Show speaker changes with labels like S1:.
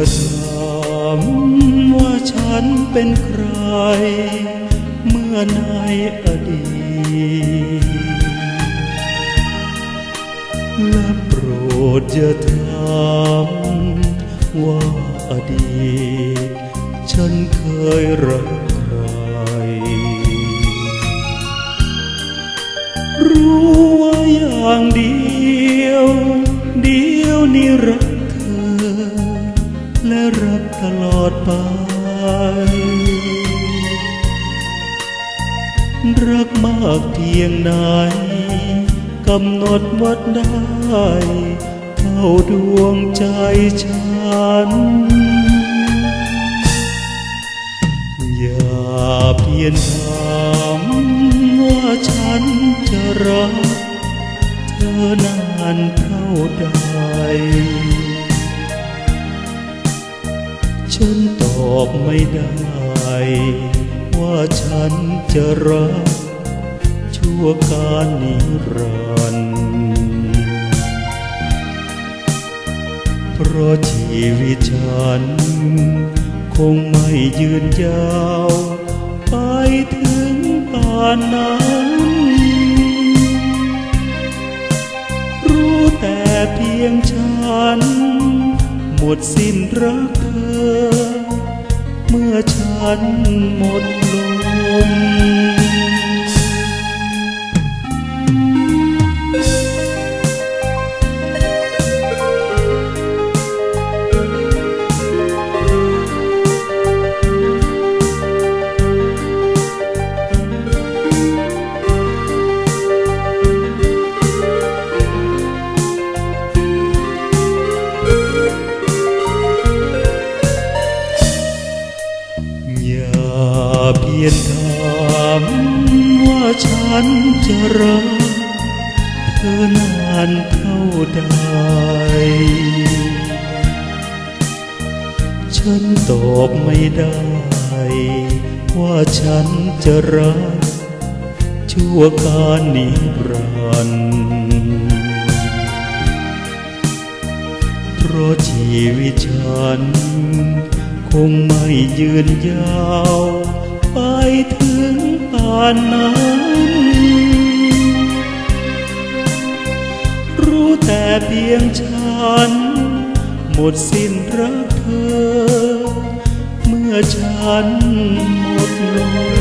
S1: อถามว่าฉันเป็นใคร เมื่อในอดีตและโปรดอย่าถามว่าอดีต ฉันเคยรักใคร รู้ว่าอย่างเดียว เดียวนี้รัก ตลอดไป รักมากเพียงไหนกำหนดวัดได้ เท่าดวงใจฉัน อย่าเพียงถามว่าฉันจะรัก เธอนานเท่าใด ไม่ได้ ว่าฉันจะรัก ชั่วการนิรันดร์เพราะชีวิตฉัน คงไม่ยืนยาว ไปถึงป่านนั้นรู้แต่เพียงฉัน หมดสิ้นรักเธอ เมื่อ เพียงถามว่าฉันจะรักเธอนานเท่าใด ฉันตอบไม่ได้ ว่าฉันจะรัก ชั่วการนิรันดร์เพราะชีวิตฉัน คงไม่ยืนยาวานนั้นรู้แต่เพียงฉัน หมดสิ้นรักเธอ เมื่อฉันหมดลม